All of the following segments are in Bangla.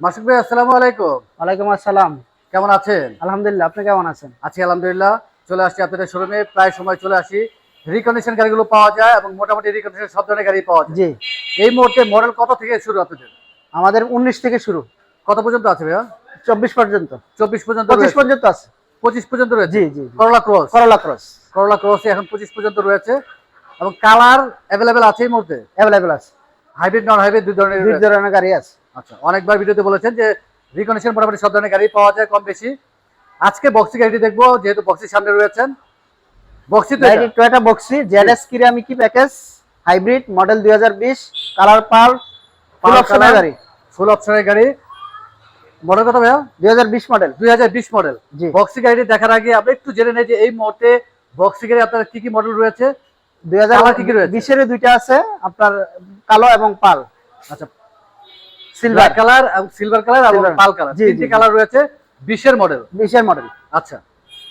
মাসুক ভাই আসসালামু আলাইকুম। ওয়ালাইকুম আসসালাম। কেমন আছেন? আলহামদুলিল্লাহ আপনি কেমন আছেন? আছি আলহামদুলিল্লাহ। চলে আসছি আপনাদের শোরুমে প্রায় সময় চলে আসি। রিকন্ডিশন গাড়িগুলো পাওয়া যায় এবং মোটামুটি রিকন্ডিশন সব ধরনের গাড়ি পাওয়া যায়। জি। এই মুহূর্তে মডেল কত থেকে শুরু আপনাদের? আমাদের উনিশ থেকে শুরু। কত পর্যন্ত আছে ভাইয়া? চব্বিশ পর্যন্ত। চব্বিশ পর্যন্ত পঁচিশ পর্যন্ত আছে। পঁচিশ পর্যন্ত রয়েছে? জি জি। করলা ক্রস করলা ক্রস করলা ক্রসে এখন পঁচিশ পর্যন্ত রয়েছে। এবং কালার অ্যাভেলেবেল আছে এই মুহূর্তে? অ্যাভেলেবেল আছে। হাইব্রিড নন হাইব্রিড দুই ধরনের দুই ধরনের গাড়ি আছে। আচ্ছা অনেকবার ভিডিওতে বলেছেন যে রিকন্ডিশন মোটামুটি সব ধরনের গাড়ি পাওয়া যায় কম বেশি আজকে বক্সি গাড়িটি দেখব যেহেতু বক্সির সামনে রয়েছেন। বক্সি গাড়ি Toyota Voxy ZS Kirameki package hybrid model দুই হাজার বিশ কালার পাল ফুল অপশনের গাড়ি। ফুল অপশনের গাড়ি। মডেল কত ভাইয়া? দুই হাজার বিশ মডেল দুই হাজার বিশ মডেল জি। বক্সি গাড়িটি দেখার আগে আমরা একটু জেনে নেই যে এই মুহূর্তে বক্সি গাড়ি আপনার কি কি মডেল রয়েছে? দুই হাজার Colour কি কি রয়েছে? দুইটা আছে আপনার কালো এবং পাল। আচ্ছা সিলভার কালার এবং সিলভার কালার এবং পাল কালার তিনটি কালার রয়েছে বিশের মডেল বিশের মডেল আচ্ছা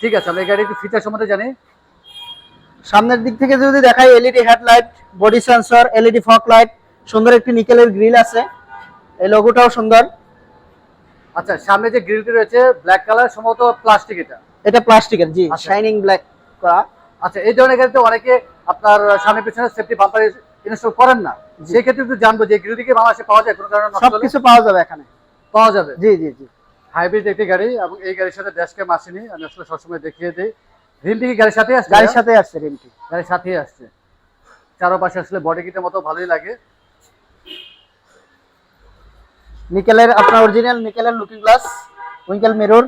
ঠিক আছে আমরা এই গাড়ির ফিচার সম্বন্ধে জানি। সামনের দিক থেকে যদি দেখাই LED headlight body sensor LED fog light সুন্দর একটি নিকেলের গ্রিল আছে। এই লোগোটাও সুন্দর। আচ্ছা সামনে যে গ্রিলটি রয়েছে ব্ল্যাক কালার সম্ভবত প্লাস্টিক এটা। এটা প্লাস্টিকের জি আচ্ছা। শাইনিং ব্ল্যাক করা। আচ্ছা এই ধরনের গাড়িতে অনেকে আপনার সামনে পেছনে সেফটি বাম্পার ইনস্টল করেন না। সেই ক্ষেত্রে একটু জানব যে গ্রিল থেকে বাংলাদেশে পাওয়া যায় কোনো কারণে সবকিছু পাওয়া যাবে এখানে। পাওয়া যাবে? জি জি জি। হাইব্রিড একটি গাড়ি এবং এই গাড়ির সাথে ড্যাশ ক্যাম আসেনি আমি আসলে সবসময় দেখিয়ে দিই। রিমটি কি গাড়ির সাথে আসছে? গাড়ির সাথে আসছে রিমটি। গাড়ির সাথেই আসছে। চারপাশে আসলে বডি কিটের মতো ভালোই লাগে। নিকেলের আপনার অরিজিনাল নিকেলের looking glass Winkel mirror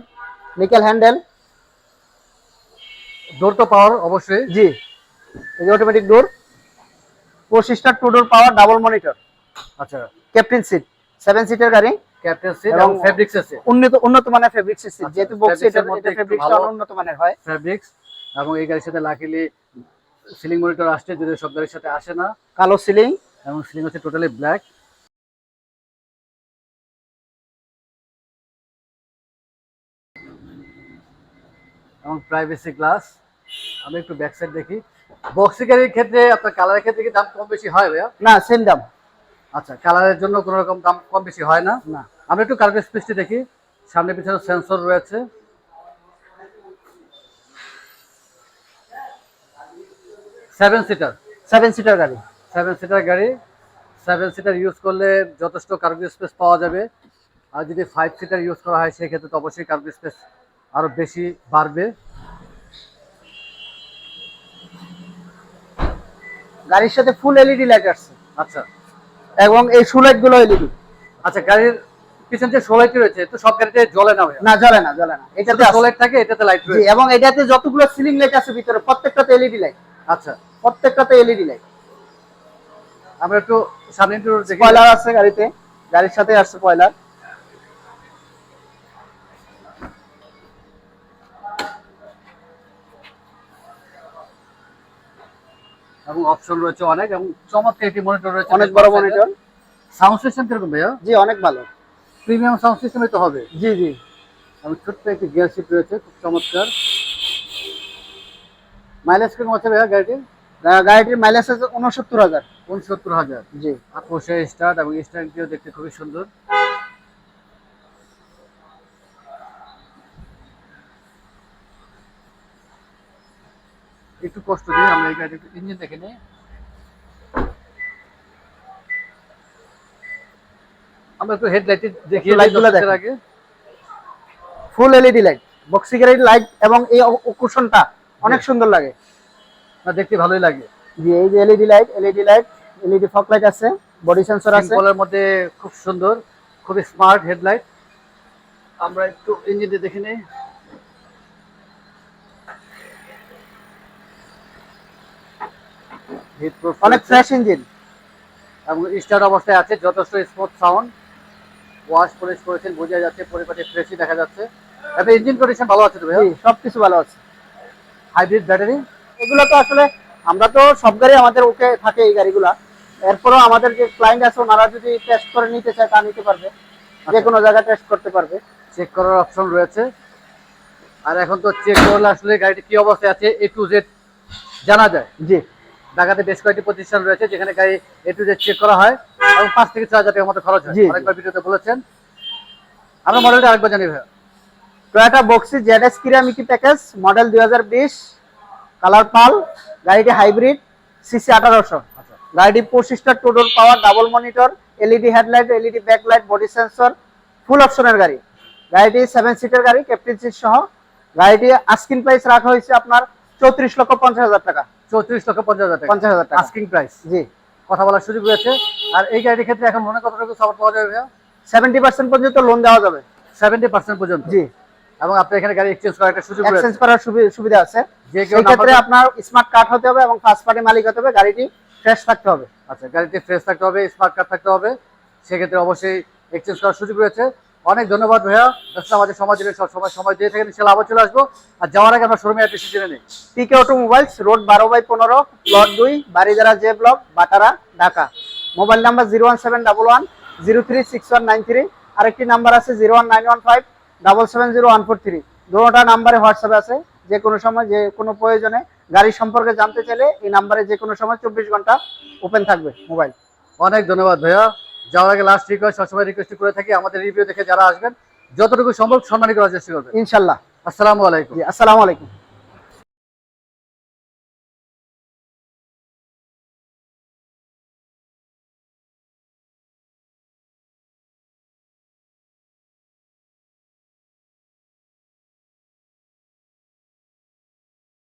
nickel handle door তো পাওয়ার অবশ্যই। জি। এই automatic door sister two door power double monitor আচ্ছা। ক্যাপ্টেন সিট সেভেন সিটের গাড়ি। ক্যাপ্টেন সিট এবং ফেব্রিক্স আছে উন্নত উন্নত মানের সিট আচ্ছা, যেহেতু বক্স fabrics মধ্যে ফেব্রিক্সটা উন্নত মানের হয়। ফেব্রিক্স এবং এই গাড়ির সাথে লাকিলি সিলিং মনিটর আসছে যদি সব গাড়ির সাথে আসে না। কালো সিলিং এবং সিলিং হচ্ছে টোটালি ব্ল্যাক এবং প্রাইভেসি গ্লাস আমি একটু ব্যাক সাইড দেখি। বক্সি গাড়ির ক্ষেত্রে আপনার কালারের ক্ষেত্রে কি দাম কম বেশি হয় ভাইয়া? না সেম দাম। আচ্ছা কালারের জন্য কোনো রকম দাম কম বেশি হয় না? না। আমরা একটু কার্গেজ স্পেসটি দেখি। সামনে পিছনে সেন্সর রয়েছে। সেভেন সিটার সেভেন সিটার গাড়ি। সেভেন সিটার গাড়ি। সেভেন সিটার ইউজ করলে যথেষ্ট কার্গো স্পেস পাওয়া যাবে। আর যদি ফাইভ সিটার ইউজ করা হয় সেক্ষেত্রে তো অবশ্যই কার্গো স্পেস আরও বেশি বাড়বে। গাড়ির সাথে ফুল এলইডি লাইট আসছে। আচ্ছা। এবং এই শু লাইটগুলো এলইডি আচ্ছা গাড়ির পিছনে যে সোলাইটটি রয়েছে তো সব গাড়িতে জ্বলে না না জ্বলে না জ্বলে না। এটাতে। সোলাইট থাকে এটাতে লাইট রয়েছে। এবং এটাতে যতগুলো সিলিং লাইট আছে ভিতরে প্রত্যেকটাতে এলইডি লাইট আচ্ছা। প্রত্যেকটাতে এলইডি লাইট আমরা একটু সামনে একটু দেখি। স্পয়লার আছে গাড়িতে? গাড়ির সাথে আসছে স্পয়লার এবং অপশন রয়েছে অনেক এবং চমৎকার একটি মনিটর রয়েছে অনেক বড় মনিটর সাউন্ড সিস্টেম কীরকম ভাইয়া? জি অনেক ভালো। প্রিমিয়াম সাউন্ড সিস্টেমে তো হবে। জি জি। এবং ছোট্ট একটি গিয়ার শিট রয়েছে খুব চমৎকার। মাইলেজ কীরকম আছে ভাইয়া গাড়িটির গাড়িটির মাইলেজ আছে উনসত্তর হাজার। উনসত্তর হাজার। জি। আকর্ষে স্টার্ট এবং স্টার্টিংটিও দেখতে খুবই সুন্দর একটু কষ্ট দিয়ে আমরা এই গাড়ির ইঞ্জিন দেখে নিই। আমরা একটু হেডলাইট দেখিয়ে একটু light গুলো দর্শকদের দেখেন। আগে। ফুল এলইডি লাইট বক্সি গাড়ির লাইট এবং এই কুশনটা অনেক সুন্দর লাগে। না দেখতে ভালোই লাগে। জি এই যে LED light LED light LED fog light আছে বডি সেন্সর আছে। সিম্পলের মধ্যে খুব সুন্দর খুবই স্মার্ট হেডলাইট আমরা একটু ইঞ্জিনটি দেখে নিই। অনেক ফ্রেশ ইঞ্জিন এবং স্টার্ট অবস্থায় আছে যথেষ্ট স্মুথ সাউন্ড ওয়াশ পলিশ করেছেন বোঝা যাচ্ছে পরিপাটি ফ্রেশই দেখা যাচ্ছে। এতে ইঞ্জিন কন্ডিশন ভালো আছে তো ভাইয়া? জি সবকিছু ভালো আছে। হাইব্রিড ব্যাটারি এগুলো তো আসলে আমরা তো সব গাড়ি আমাদের ওকে থাকে এই গাড়িগুলা। এরপরও আমাদের যে ক্লায়েন্ট আছে ওনারা যদি টেস্ট করে নিতে চায় তা নিতে পারবে। যে কোনো জায়গায় টেস্ট করতে পারবে। চেক করার অপশন রয়েছে। আর এখন তো চেক করলে আসলে গাড়িটি কি অবস্থায় আছে এ টু জেড জানা যায়। জি। ঢাকাতে বেশ কয়েকটি প্রতিষ্ঠান রয়েছে যেখানে গাড়ি এ টু জেড চেক করা হয় এবং পাঁচ থেকে ছয় হাজার টাকার মতো খরচ হয়। অনেকবার ভিডিওতে বলেছেন। আমরা মডেলটা আরেকবার জানি ভাইয়া। Toyota Voxy ZS Kirameki package model দুই হাজার বিশ কালার পাল গাড়িটি হাইব্রিড সিসি আঠারোশো। গাড়িটি পঁচিশটা টোটোর power double monitor LED headlight LED backlight body sensor full অপশনের গাড়ি। গাড়িটি সেভেন সিটের গাড়ি ক্যাপ্টেন সিট সহ। গাড়িটি আস্কিন প্রাইস রাখা হয়েছে আপনার চৌত্রিশ লক্ষ পঞ্চাশ হাজার টাকা। চৌত্রিশ লক্ষ পঞ্চাশ হাজার টাকা। পঞ্চাশ হাজার টাকা। আস্কিং প্রাইস জি। কথা বলার সুযোগ রয়েছে আর এই গাড়ির ক্ষেত্রে এখন মনে কতটুকু সাপোর্ট পাওয়া যাবে সেভেন্টি পার্সেন্ট পর্যন্ত লোন দেওয়া যাবে। সেভেন্টি পার্সেন্ট পর্যন্ত। জি। এবং আপনি এখানে গাড়ি এক্সচেঞ্জ করার একটা সুযোগ এক্সচেঞ্জ করার সুবিধা আছে। যে ক্ষেত্রে আপনার স্মার্ট কার্ড হতে হবে এবং ফার্স্ট পার্টি মালিক হতে হবে। গাড়িটি ফ্রেশ থাকতে হবে। আচ্ছা গাড়িতে ফ্রেশ থাকতে হবে স্মার্ট কার্ড থাকতে হবে। সেক্ষেত্রে অবশ্যই এক্সচেঞ্জ করার সুযোগ রয়েছে। অনেক ধন্যবাদ ভাইয়া। ব্যস্ত আমাদের দিলে সব সময় সময় দিয়ে থাকেন ইনশাল্লাহ আবার চলে আসব। আর যাওয়ার আগে আমরা শোরুমে অ্যাড্রেস জেনে নিই। পিকে অটোমোবাইলস রোড বারো বাই পনেরো প্লট দুই Baridhara J block Bhatara, Dhaka. Mobile number zero one seven double one zero three six one nine three আরেকটি নাম্বার আছে zero one nine one five double seven zero one four three দুটোটা নাম্বারে হোয়াটসঅ্যাপ আছে। যে কোনো সময়, যে কোনো প্রয়োজনে গাড়ি সম্পর্কে জানতে চাইলে এই নাম্বারে যে কোনো সময় চব্বিশ ঘণ্টা ওপেন থাকবে মোবাইল অনেক ধন্যবাদ ভাইয়া। যাওয়ার আগে লাস্ট রিকোয়েস্ট সবসময় রিকোয়েস্ট করে থাকি। আমাদের রিভিউ দেখে যারা আসবেন যতটুকু সম্ভব সম্মানী করার চেষ্টা করবেন। ইনশাল্লাহ। আসসালামু আলাইকুম। আসসালামু আলাইকুম।